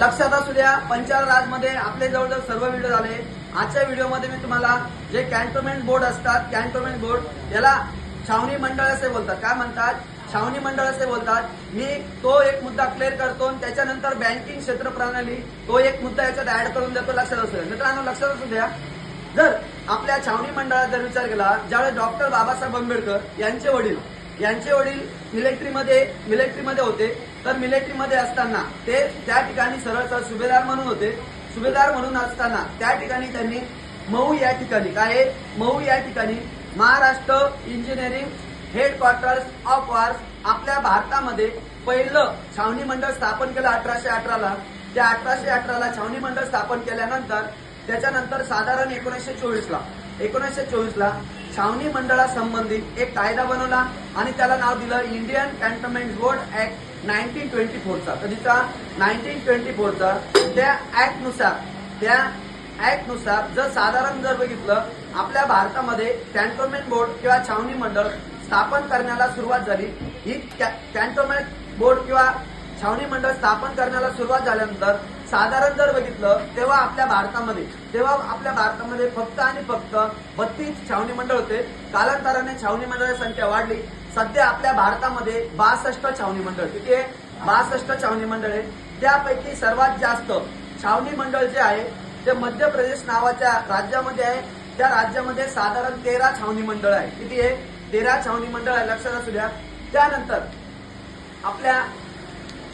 लक्षात असू द्या पंचाल राजमध्ये आपले जवळजवळ सर्व व्हिडिओ झाले. आजच्या व्हिडिओमध्ये मी तुम्हाला जे कॅन्टोनमेंट बोर्ड असतात कॅन्टोनमेंट बोर्ड याला छावणी मंडळ असे बोलतात. काय म्हणतात? छावणी मंडळ असे बोलतात. मी तो एक मुद्दा क्लिअर करतो आणि त्याच्यानंतर बँकिंग क्षेत्र प्रणाली तो एक मुद्दा याच्यात ऍड करून देतो लक्षात असू द्या मित्रांनो लक्षात असू द्या जर आपल्या छावणी मंडळात जर विचार केला ज्यावेळेस डॉक्टर बाबासाहेब आंबेडकर यांचे वडील यांचे वडील मिलिटरीमध्ये मिलिटरीमध्ये होते तर मिलिटरीमध्ये असताना ते त्या ठिकाणी सरळ सरळ सुभेदार म्हणून होते. सुभेदार म्हणून असताना त्या ठिकाणी त्यांनी मऊ या ठिकाणी काय मऊ या ठिकाणी Maharashtra engineering headquarters of wars आपल्या भारतामध्ये पहिलं छावणी मंडळ स्थापन केलं अठराशे अठराला त्या अठराशे अठराला छावणी मंडळ स्थापन केल्यानंतर त्याच्यानंतर साधारण एकोणीसशे चोवीसला एकोणीसशे चोवीसला छावणी मंडळासंबंधी एक कायदा बनवला आणि त्याला नाव दिलं Indian cantonment board act nineteen twenty फोरचा. कधीचा नाईन्टीन ट्वेंटी फोरचा त्या ऍक्टनुसार त्या ऍक्टनुसार जर साधारण जर बघितलं आपल्या भारतामध्ये कॅन्टोनमेंट बोर्ड किंवा छावणी मंडळ स्थापन करण्याला सुरुवात झाली. ही कॅन्टोनमेंट बोर्ड किंवा छावणी मंडळ स्थापन करण्याला सुरुवात झाल्यानंतर साधारण जर बघितलं तेव्हा आपल्या भारतामध्ये तेव्हा आपल्या भारतामध्ये फक्त आणि फक्त बत्तीस छावणी मंडळ होते. कालांतराने छावणी मंडळाची संख्या वाढली. सध्या आपल्या भारतामध्ये बासष्ट छावणी मंडळ किती आहे? बासष्ट छावणी मंडळ आहे. त्यापैकी सर्वात जास्त छावणी मंडळ जे आहे ते मध्य प्रदेश नावाच्या राज्यामध्ये आहे. त्या राज्यामध्ये साधारण तेरा छावणी मंडळ आहे. किती आहे? तेरा छावणी मंडळ आहे. लक्षात असू द्या. त्यानंतर आपल्या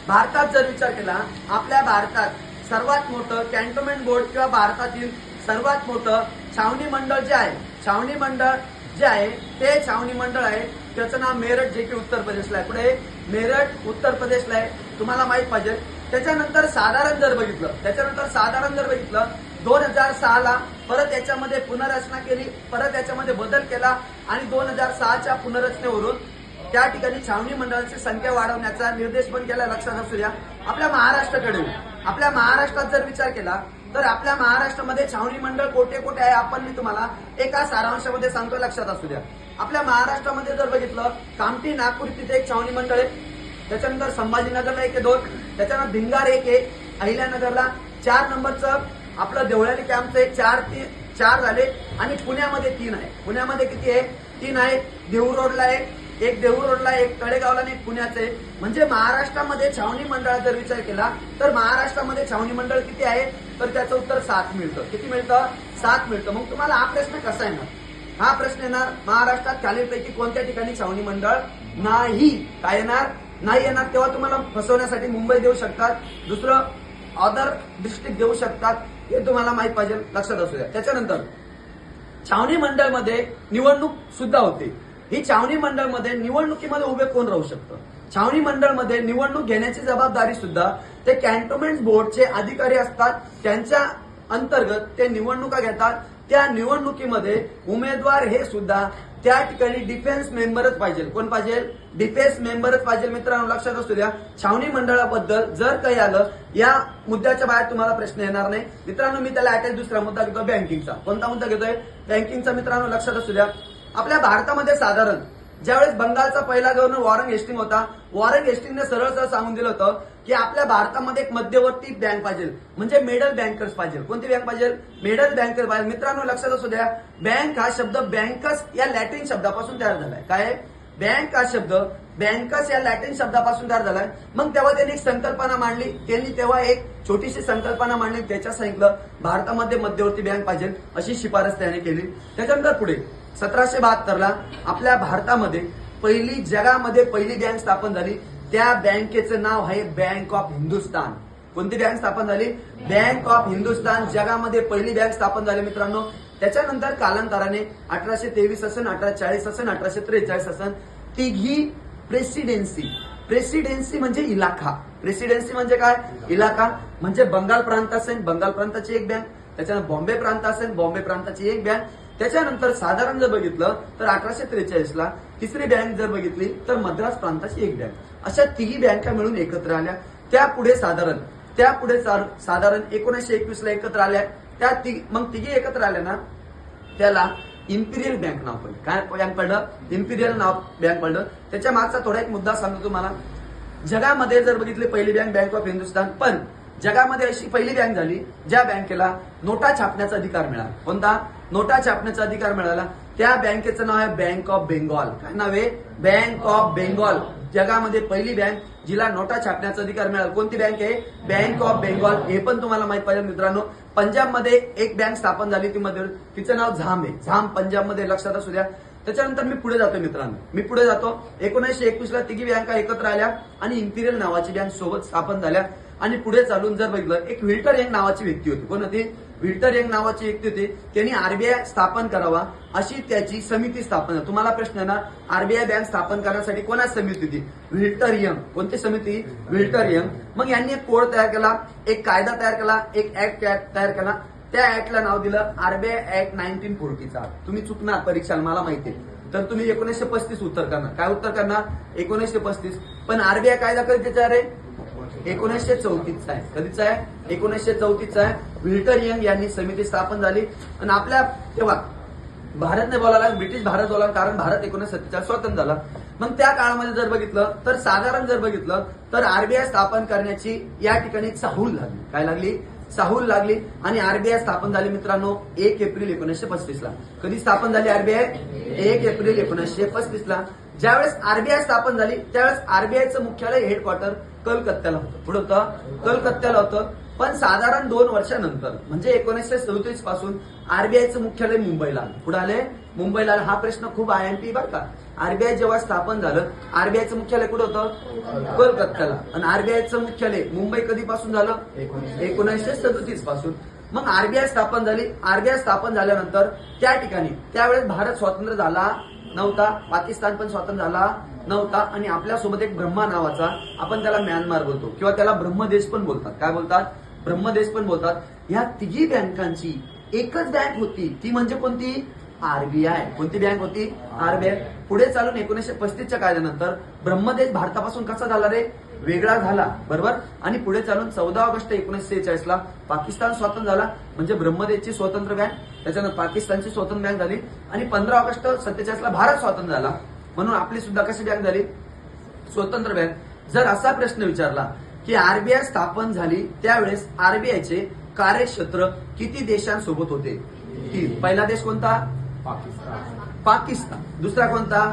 भारतात जर विचार केला आपल्या भारतात सर्वात मोठं कॅन्टोन्मेंट बोर्ड किंवा भारतातील सर्वात मोठं छावणी मंडळ जे आहे छावणी मंडळ जे आहे ते छावणी मंडळ आहे. त्याचं नाव मेरठ जे की उत्तर प्रदेशला आहे. पुढे मेरठ उत्तर प्रदेशला आहे. तुम्हाला माहीत पाहिजे. त्याच्यानंतर साधारण जर बघितलं त्याच्यानंतर साधारण जर बघितलं दोन हजार सहाला परत याच्यामध्ये पुनर्रचना केली परत याच्यामध्ये बदल केला आणि दोन हजार सहाच्या पुनर्रचनेवरून त्या ठिकाणी छावणी मंडळाची संख्या वाढवण्याचा निर्देश पण केला. लक्षात असू द्या. आपल्या महाराष्ट्राकडे आपल्या महाराष्ट्रात जर विचार केला तर आपल्या महाराष्ट्रामध्ये छावणी मंडळ कोठे कोठे आहे आपण मी तुम्हाला एका सारांशामध्ये सांगतो लक्षात असू द्या. आपल्या महाराष्ट्रामध्ये जर बघितलं कामठी नागपूर तिथे एक छावणी मंडळ आहे. त्याच्यानंतर संभाजीनगरला एक आहे दोन त्याच्यानंतर भिंगार एक आहे. अहिल्यानगरला चार नंबरचं आपलं देवळाली कॅम्पचं एक चार तीन चार झाले. आणि पुण्यामध्ये तीन आहे. पुण्यामध्ये किती आहे? तीन आहे. देऊर रोडला आहे. एक देऊर रोडला एक तळेगावला आणि एक पुण्याचं आहे. म्हणजे महाराष्ट्रामध्ये छावणी मंडळाचा जर विचार केला तर महाराष्ट्रामध्ये छावणी मंडळ किती आहे? तर त्याचं उत्तर सात मिळतं. किती मिळतं? सात मिळतं. मग तुम्हाला हा प्रश्न कसा येणार? हा प्रश्न येणार महाराष्ट्रात खालीलपैकी कोणत्या ठिकाणी छावणी मंडळ नाही? काय येणार? नाही येणार तेव्हा तुम्हाला फसवण्यासाठी मुंबई देऊ शकतात. दुसरं अदर डिस्ट्रिक्ट देऊ शकतात. हे तुम्हाला माहीत पाहिजे. लक्षात असू द्या. त्याच्यानंतर छावणी मंडळमध्ये निवडणूक सुद्धा होते. ही छावणी मंडळमध्ये निवडणुकीमध्ये उभे कोण राहू शकतं? छावणी मंडळमध्ये निवडणूक घेण्याची जबाबदारी सुद्धा ते कॅन्टोन्मेंट बोर्डचे अधिकारी असतात. त्यांच्या अंतर्गत ते निवडणुका घेतात. त्या निवडणुकीमध्ये उमेदवार हे सुद्धा त्या ठिकाणी डिफेन्स मेंबरच पाहिजे. कोण पाहिजे? डिफेन्स मेंबरच पाहिजे मित्रांनो लक्षात असू द्या. छावणी मंडळाबद्दल जर काही आलं या मुद्द्याच्या बाहेर तुम्हाला प्रश्न येणार नाही. मित्रांनो मी त्याला अटॅच दुसरा मुद्दा घेतो बँकिंगचा कोणता मुद्दा घेतोय? बँकिंगचा मित्रांनो लक्षात असू द्या. आपल्या भारतामध्ये साधारण ज्यावेळेस बंगालचा पहिला गव्हर्नर वॉरन हेस्टिंग होता वॉरन हेस्टिंगने सरळ सरळ सांगून दिलं होतं की आपल्या भारतामध्ये एक मध्यवर्ती बँक पाहिजे म्हणजे मेडल बँकर्स पाहिजे. कोणती बँक पाहिजे? मेडल बँकर पाहिजे. मित्रांनो लक्षात असू द्या बँक हा शब्द बँकर्स या लॅटिन शब्दापासून तयार झालाय. काय? बँक हा शब्द बँकर्स या लॅटिन शब्दापासून तयार झालाय. मग तेव्हा त्यांनी एक संकल्पना मांडली. त्यांनी तेव्हा एक छोटीशी संकल्पना मांडली. त्याच्या सांगितलं भारतामध्ये मध्यवर्ती बँक पाहिजे अशी शिफारस त्याने केली. त्याच्यानंतर पुढे सतराशे बहात्तरला आपल्या भारतामध्ये पहिली जगामध्ये पहिली बँक स्थापन झाली. त्या बँकेचं नाव आहे बँक ऑफ हिंदुस्तान. कोणती बँक स्थापन झाली? Bank of Hindustan. जगामध्ये पहिली बँक स्थापन झाली मित्रांनो. त्याच्यानंतर कालांतराने अठराशे तेवीस असन अठराशे चाळीस असन अठराशे त्रेचाळीस असन तिघी प्रेसिडेन्सी प्रेसिडेन्सी म्हणजे इलाखा. प्रेसिडेन्सी म्हणजे काय? इलाका म्हणजे बंगाल प्रांत असेल बंगाल प्रांताची एक बँक. त्याच्यानंतर बॉम्बे प्रांत असेल बॉम्बे प्रांताची एक बँक. त्याच्यानंतर साधारण जर बघितलं तर अकराशे त्रेचाळीसला तिसरी बँक जर बघितली तर मद्रास प्रांताची एक बँक. अशा तिघी बँका मिळून एकत्र आल्या. त्यापुढे साधारण त्यापुढे साधारण एकोणीसशे एकवीस ला एकत्र आल्या. त्या तिघी मग तिघी एकत्र आल्या ना त्याला इम्पिरियल बँक नाव पडलं. काय बँक पडलं? इम्पिरियल नाव बँक पडलं. त्याच्या मागचा थोडा एक मुद्दा सांगतो तुम्हाला. जगामध्ये जर बघितले पहिली बँक बँक ऑफ हिंदुस्तान पण जगामध्ये अशी पहिली बँक झाली ज्या बँकेला नोटा छापण्याचा अधिकार मिळाला. कोणता? नोटा छापण्याचा अधिकार मिळाला. त्या बँकेचं नाव आहे बँक ऑफ बेंगॉल काय नाव आहे? बँक ऑफ बेंगॉल जगामध्ये पहिली बँक जिला नोटा छापण्याचा अधिकार मिळाला. कोणती बँक आहे? बँक ऑफ बेंगॉल हे पण तुम्हाला माहीत पाहिजे मित्रांनो. पंजाबमध्ये एक बँक स्थापन झाली. ती मध्ये तिचं नाव झाम आहे. झाम पंजाबमध्ये लक्षात असू द्या. त्याच्यानंतर मी पुढे जातो मित्रांनो. मी पुढे जातो. एकोणीसशे एकवीस ला तिघी बँका एकत्र आल्या आणि इम्पिरियल नावाची बँक सोबत स्थापन झाल्या. आणि पुढे चालून जर बघितलं एक विल्टर यंग नावाची व्यक्ती होती. कोण होती? विल्टर यंग नावाची व्यक्ती होती. त्यांनी आरबीआय स्थापन करावा अशी त्याची समिती स्थापन तुम्हाला प्रश्न येणार आरबीआय बँक स्थापन करण्यासाठी कोणाच समिती होती? Hilton Young. कोणती समिती? Hilton Young. मग यांनी एक कोड तयार केला एक कायदा तयार केला एक ऍक्ट तयार केला. त्या ऍक्टला नाव दिलं आरबीआय ऍक्ट नाईन्टीन फोर्टीचा तुम्ही चुकणार परीक्षा मला माहिती आहे. तर तुम्ही एकोणीसशे पस्तीस उत्तर करणार. काय उत्तर करणार? एकोणीसशे पस्तीस. पण आरबीआय कायदा कधीचा आहे? रे एकोणीसशे चौतीसचा आहे. कधीचा आहे? एकोणीसशे चौतीसचा आहे. विल्टर यंग यांनी समिती स्थापन झाली. आणि आपल्या तेव्हा भारतने बोलायला ब्रिटिश भारत बोलायला कारण भारत एकोणीसशे सत्तेचाळीस स्वतंत्र झाला. मग त्या काळामध्ये जर बघितलं तर साधारण जर बघितलं तर आरबीआय स्थापन करण्याची या ठिकाणी चाहूल लागली. काय लागली? साहूल लागली. आणि आरबीआय स्थापन झाली मित्रांनो एक एप्रिल एकोणीसशे पस्तीस ला कधी स्थापन झाली आरबीआय एक एप्रिल एकोणीसशे पस्तीस ला ज्यावेळेस आरबीआय स्थापन झाली त्यावेळेस आरबीआयचं मुख्यालय हेडक्वार्टर कलकत्त्याला होतं. पुढे होतं कलकत्त्याला होतं. पण साधारण दोन वर्षानंतर म्हणजे एकोणीसशे चौतीसपासून आरबीआयचं मुख्यालय मुंबईला पुढे आले मुंबईला हा प्रश्न खूप आय एम पी बरं का. आरबीआय जेव्हा स्थापन झालं आरबीआयचं मुख्यालय कुठं होतं? कोलकात्याला. आणि आरबीआयचं मुख्यालय मुंबई कधीपासून झालं? एकोणीसशे सदतीस. पासून. मग आरबीआय स्थापन झाली. आरबीआय स्थापन झाल्यानंतर त्या ठिकाणी त्यावेळेस भारत स्वतंत्र झाला नव्हता पाकिस्तान पण स्वतंत्र झाला नव्हता आणि आपल्यासोबत एक ब्रह्मा नावाचा आपण त्याला म्यानमार बोलतो किंवा त्याला ब्रह्मदेश पण बोलतात. काय बोलतात? ब्रह्मदेश पण बोलतात. ह्या तिघी बँकांची एकच बँक होती. ती म्हणजे कोणती? आरबीआय कोणती बँक होती? आरबीआय पुढे चालून एकोणीसशे पस्तीसच्या कायद्यानंतर ब्रह्मदेश भारतापासून कसा झाला रे? वेगळा झाला. बरोबर? आणि पुढे चालून चौदा ऑगस्ट एकोणीसशे सेहेचाळीस ला पाकिस्तान स्वतंत्र झाला. म्हणजे ब्रह्मदेशची स्वतंत्र बँक. त्याच्यानंतर पाकिस्तानची स्वतंत्र बँक झाली. आणि पंधरा ऑगस्ट सत्तेचाळीस ला भारत स्वतंत्र झाला. म्हणून आपली सुद्धा कशी बँक झाली? स्वतंत्र बँक. जर असा प्रश्न विचारला की आरबीआय स्थापन झाली त्यावेळेस आरबीआयचे कार्यक्षेत्र किती देशांसोबत होते? तीन. पहिला देश कोणता? पाकिस्तान. दुसरा कोणता?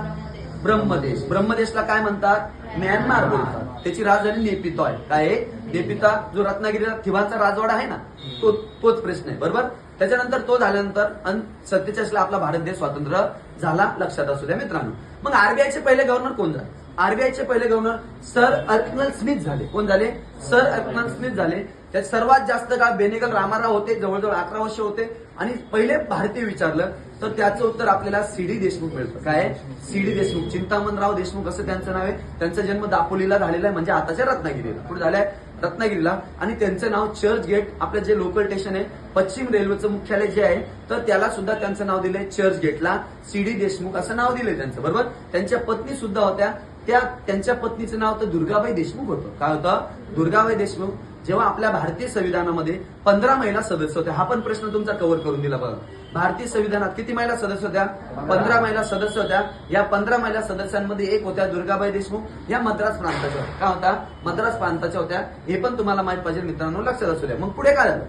ब्रह्मदेश. ब्रह्मदेशला काय म्हणतात? म्यानमार बोलतात. त्याची राजधानी नेपितो आहे काय आहे? नेपिता जो रत्नागिरीला थिवाचा राजवाडा आहे ना तो तोच प्रश्न आहे. बरोबर? त्याच्यानंतर तो झाल्यानंतर सत्तेचाळीस ला आपला भारत देश स्वतंत्र झाला लक्षात असू द्या मित्रांनो. मग आरबीआयचे पहिले गव्हर्नर कोण झाले? आरबीआयचे पहिले गव्हर्नर सर अर्कनल स्मिथ झाले. कोण झाले? सर अर्कनल स्मिथ झाले. त्यात सर्वात जास्त काळ बेनेगल रामाराव होते? जवळजवळ अकरा वर्ष होते. आणि पहिले भारतीय विचारलं तर त्याचं उत्तर आपल्याला सीडी देशमुख मिळतं. काय सीडी देशमुख. चिंतामणराव देशमुख असं त्यांचं नाव आहे. त्यांचा जन्म दापोलीला झालेला आहे म्हणजे आताच्या रत्नागिरीला. पुढे झालाय रत्नागिरीला. आणि त्यांचं नाव चर्च गेट आपलं जे लोकल स्टेशन आहे पश्चिम रेल्वेचं मुख्यालय जे आहे तर त्याला सुद्धा त्यांचं नाव दिलंय चर्च गेटला. सीडी देशमुख असं नाव दिलंय त्यांचं बरोबर? त्यांच्या पत्नी सुद्धा होत्या. त्या त्यांच्या पत्नीचं नाव तर दुर्गाबाई देशमुख होतं. काय होतं? दुर्गाबाई देशमुख जेव्हा आपल्या भारतीय संविधानामध्ये पंधरा महिला सदस्य होत्या हा पण प्रश्न तुमचा कव्हर करून दिला बघा. भारतीय संविधानात किती महिला सदस्य होत्या? पंधरा महिला सदस्य होत्या. या पंधरा महिला सदस्यांमध्ये एक होत्या दुर्गाबाई देशमुख या मद्रास प्रांताच्या काय होता? मद्रास प्रांताच्या होत्या. हे पण तुम्हाला माहीत पाहिजे मित्रांनो लक्षात असू द्या. मग पुढे काय झालं?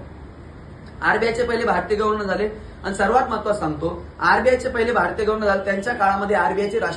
आरबीआयचे पहिले भारतीय गव्हर्नर झाले. आणि सर्वात महत्वाचं सांगतो आरबीआयचे पहिले भारतीय गव्हर्नर झाले. त्यांच्या काळामध्ये आरबीआयचे